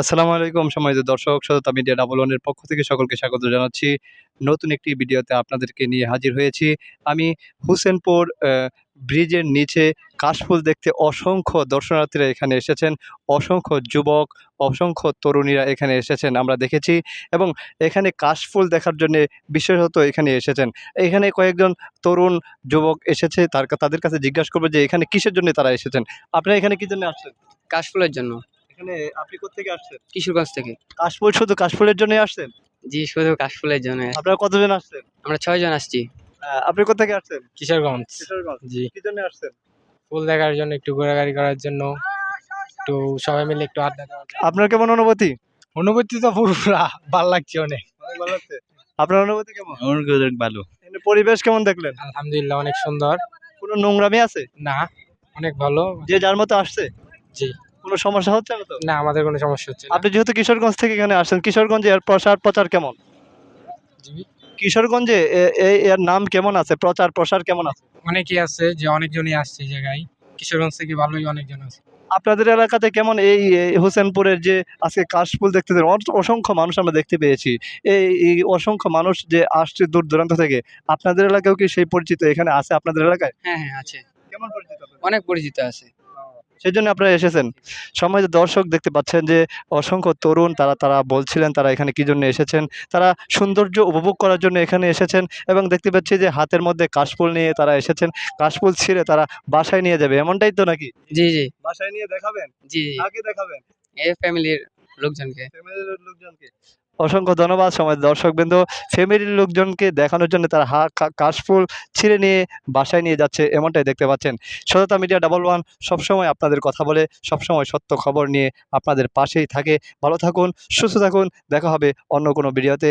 আসসালামু আলাইকুম সম্মানিত দর্শক, সততা মিডিয়া ডাবল ওয়ানের পক্ষ থেকে সকলকে স্বাগত জানাচ্ছি। নতুন একটি ভিডিওতে আপনাদেরকে নিয়ে হাজির হয়েছি। আমি হুসেনপুর ব্রিজের নিচে কাশফুল দেখতে অসংখ্য দর্শনার্থীরা এখানে এসেছেন, অসংখ্য যুবক, অসংখ্য তরুণীরা এখানে এসেছেন, আমরা দেখেছি। এবং এখানে কাশফুল দেখার জন্য বিশেষত এখানে এসেছেন। এখানে কয়েকজন তরুণ যুবক এসেছে, তার তাদের কাছে জিজ্ঞাসা করব যে এখানে কিসের জন্য তারা এসেছেন? আপনারা এখানে কী জন্য আসছেন কাশফুলের জন্য। এখানে আপনি কোথেকে আসছেন? কিশোরগঞ্জ থেকে। কাশফুল শুধু কাশফুলের জন্যই আসছেন? জি শুধু কাশফুলের জন্য আপনারা কতজন আসছেন? আমরা ছয়জন আসছি। আপনি কোথা থেকে আসছেন? কিশোরগঞ্জ। কিশোরগঞ্জ। জি। কি জন্য আসছেন? ফুল দেখার জন্য একটু ঘোরাঘুরি করার জন্য একটু সবাই মিলে একটু আড্ডা দেওয়ার জন্য। আপনার কেমন অনুভূতি? অনুভূতি তো পুরোটা ভালো লাগছে অনেক। অনেক ভালো লাগছে। আপনার অনুভূতি কেমন? অনেক ভালো। এখানে পরিবেশ কেমন দেখলেন? আলহামদুলিল্লাহ অনেক সুন্দর। কোনো নোংরামি আছে? না অনেক ভালো। যে যার মতো আসছে? জি। কোনো সমস্যা হচ্ছে না তো? না আমাদের কোনো সমস্যা হচ্ছে না। আপনি যেহেতু কিশোরগঞ্জ থেকে এখানে আসছেন কিশোরগঞ্জে এর প্রসার প্রচার কেমন? কিশোরগঞ্জে এর নাম কেমন আছে? প্রচার প্রসার কেমন আছে? অনেকেই আছে যে অনেকজনই আসছে এই জায়গায়। কিশোরগঞ্জ থেকে ভালোই অনেকজন আছে। আপনাদের এলাকাতে কেমন এই হোসেনপুরের যে আজকে কাশফুল দেখতে অসংখ্য মানুষ আমরা দেখতে পেয়েছি। এই এই অসংখ্য মানুষ যে আসছে দূর দূরান্ত থেকে আপনাদের এলাকাও কি সেই পরিচিত এখানে আছে আপনাদের এলাকায়? হ্যাঁ হ্যাঁ আছে। কেমন পরিচিত অনেক পরিচিত আছে। সেই জন্য আপনারা এসেছেন। সময় দর্শক দেখতে পাচ্ছেন যে অসংখ্য তরুণ তারা তারা বলছিলেন তারা এখানে কি জন্য এসেছেন। তারা সৌন্দর্য উপভোগ করার জন্য এখানে এসেছেন এবং দেখতে পাচ্ছি যে হাতের মধ্যে কাশফুল নিয়ে তারা এসেছেন। কাশফুল ছিঁড়ে তারা বাসায় নিয়ে যাবে। এমনটাই তো নাকি? জি জি। বাসায় নিয়ে দেখাবেন? জি জি। কাকে দেখাবেন? এই ফ্যামিলির লোকজনকে। ফ্যামিলির লোকজনকে। অসংখ্য ধন্যবাদ সময় দর্শকবৃন্দ। ফ্যামিলির লোকজনকে দেখানোর জন্য তার হা কাশফুল ছিঁড়ে নিয়ে বাসায় নিয়ে যাচ্ছে এমনটাই দেখতে পাচ্ছেন। সততা মিডিয়া ডাবল ওয়ান সবসময় আপনাদের কথা বলে, সবসময় সত্য খবর নিয়ে আপনাদের পাশেই থাকে। ভালো থাকুন, সুস্থ থাকুন, দেখা হবে অন্য কোনো ভিডিওতে।